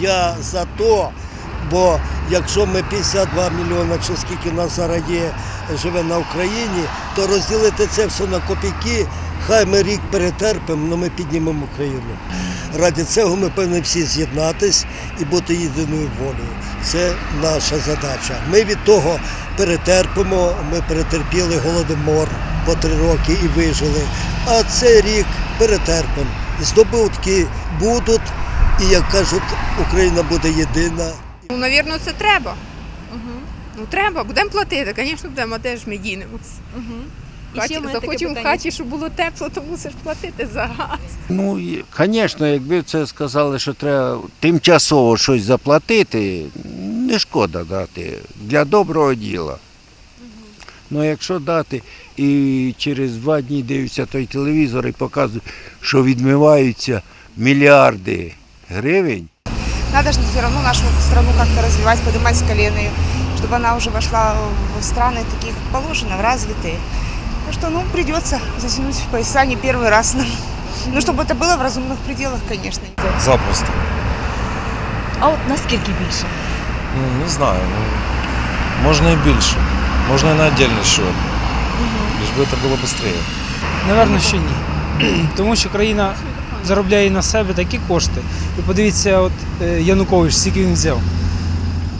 я за то, бо якщо ми 52 мільйони чи скільки нас зараз є, живе на Україні, то розділити це все на копійки, хай ми рік перетерпимо, але ми піднімемо Україну. Ради цього ми повинні всі з'єднатись і бути єдиною волею. Це наша задача. Ми від того перетерпимо, ми перетерпіли голодомор по три роки і вижили. А цей рік перетерпимо. Здобутки будуть, і як кажуть, Україна буде єдина. Ну, навірно, це треба. Ну, треба, будемо платити, звісно, будемо, а де ж ми дінемось? І ще в мене таке захотів в питання. хаті, щоб було тепло, то мусиш платити за газ. Ну, і, звісно, якби це сказали, що треба тимчасово щось заплатити, не шкода дати для доброго діла. Ну, якщо дати і через два дні дивляться той телевізор і показують, що відмиваються мільярди гривень. Надо же все равно нашу страну как-то развивать, поднимать с колена, её, чтобы она уже вошла в страны такие, как положено, в развитые. Ну что, ну, придется затянуть пояса не первый раз нам. Ну, чтобы это было в разумных пределах, конечно. Запросто. А от наскільки більше? Ну, не знаю. Ну, можна і більше. Можна і на віддільний счет. Лиш би це було швидше. Наверно, що ні. Тому що країна заробляє на себе такі кошти. І подивіться, от е, Янукович, скільки він взяв.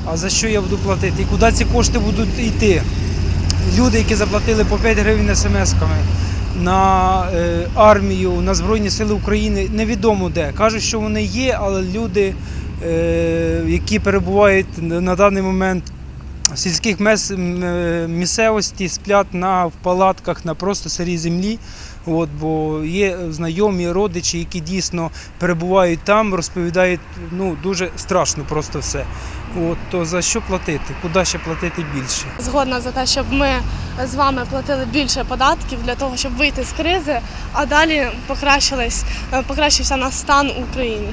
А за що я буду платити? І куди ці кошти будуть йти? Люди, які заплатили по 5 гривень смс-ками на е, армію, на Збройні Сили України, невідомо де. Кажуть, що вони є, але люди, е, які перебувають на даний момент сільських мес, е, місцевості, сплять на в палатках на просто сирій землі. От, бо є знайомі, родичі, які дійсно перебувають там, розповідають, ну дуже страшно просто все. От, то за що платити? Куди ще платити більше? згодна за те, щоб ми з вами платили більше податків для того, щоб вийти з кризи, а далі покращилась, покращився наш стан в Україні.